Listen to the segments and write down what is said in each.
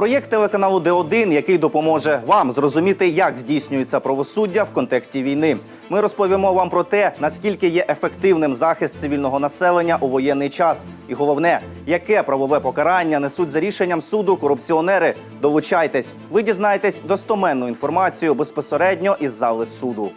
Проєкт телеканалу Д1, який допоможе вам зрозуміти, як здійснюється правосуддя в контексті війни. Ми розповімо вам про те, наскільки є ефективним захист цивільного населення у воєнний час, і головне, яке правове покарання несуть за рішенням суду корупціонери. Долучайтесь, ви дізнаєтесь достоменну інформацію безпосередньо із зали суду.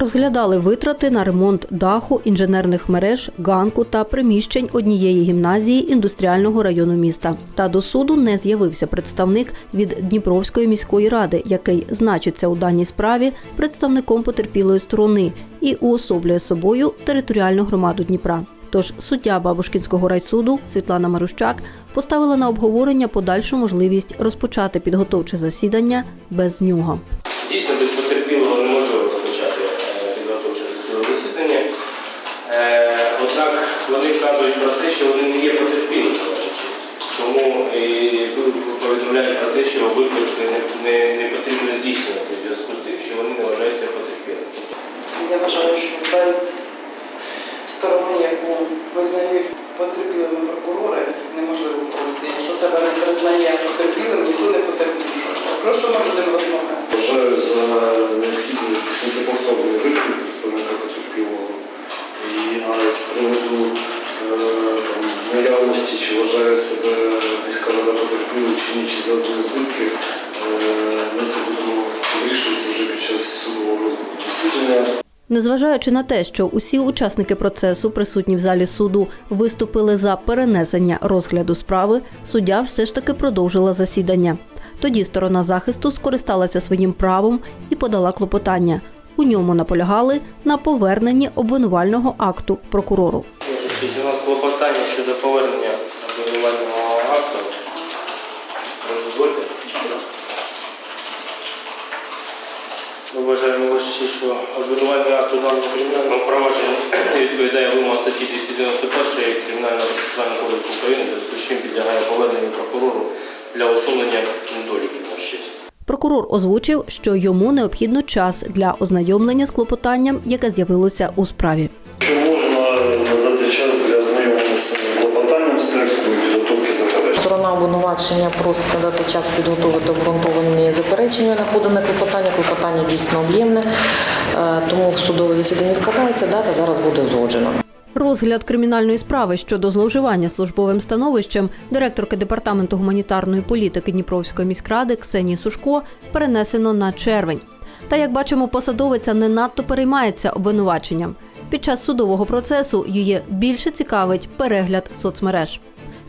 Розглядали витрати на ремонт даху, інженерних мереж, ганку та приміщень однієї гімназії індустріального району міста. Та до суду не з'явився представник від Дніпровської міської ради, який значиться у даній справі представником потерпілої сторони і уособлює собою територіальну громаду Дніпра. Тож суддя Бабушкінського райсуду Світлана Марущак поставила на обговорення подальшу можливість розпочати підготовче засідання без нього. Дійсно, без потерпілого неможливо розпочати е, підготовче судове засідання. Е, Однак вони вказують про те, що вони не є потерпілими. Тому і повідомляють про те, що виклик не, не, не потрібно здійснювати в зв'язку з тим, що вони не вважаються потерпілими. Я вважаю, що без сторони, яку визнають потерпілими прокурори, неможливо пройти. Якщо себе не признає потерпілим, ніхто не потерпівший. Прошу ми будемо розмовляти. Вважаю за необхідне здійснити з приводу е, наявності, чи вважає себе міська рада чи ні, чи завдані збитки, е, ми це будемо вирішувати вже під час судового дослідження. Незважаючи на те, що усі учасники процесу, присутні в залі суду, виступили за перенесення розгляду справи, суддя все ж таки продовжила засідання. Тоді сторона захисту скористалася своїм правом і подала клопотання. У ньому наполягали на поверненні обвинувального акту прокурору. У нас клопотання щодо повернення обвинувального акту. Ми вважаємо ваші, що обвинувальний акт у даному кримінальному провадженні відповідає вимогам статті 291 Кримінального процесуального кодексу України, з чим підлягає поверненню прокурору для усунення недоліків на честь. Прокурор озвучив, що йому необхідно час для ознайомлення з клопотанням, яке з'явилося у справі. Чи можна надати час для ознайомлення з клопотанням з текстом підготовки заперечень? Сторона обвинувачення просить надати час підготовити обґрунтовані заперечення на подане клопотання. Клопотання дійсно об'ємне, е, тому в судове засідання відкладається, дата зараз буде узгоджена. Розгляд кримінальної справи щодо зловживання службовим становищем директорки департаменту гуманітарної політики Дніпровської міськради Ксенії Сушко перенесено на червень. Та як бачимо, посадовиця не надто переймається обвинуваченням. Під час судового процесу її більше цікавить перегляд соцмереж.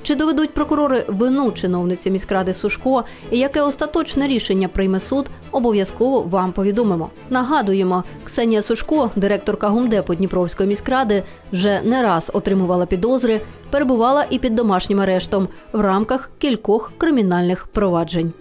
Чи доведуть прокурори вину чиновниці міськради Сушко і яке остаточне рішення прийме суд, обов'язково вам повідомимо. Нагадуємо, Ксенія Сушко, директорка гумдепу Дніпровської міськради, вже не раз отримувала підозри, перебувала і під домашнім арештом в рамках кількох кримінальних проваджень.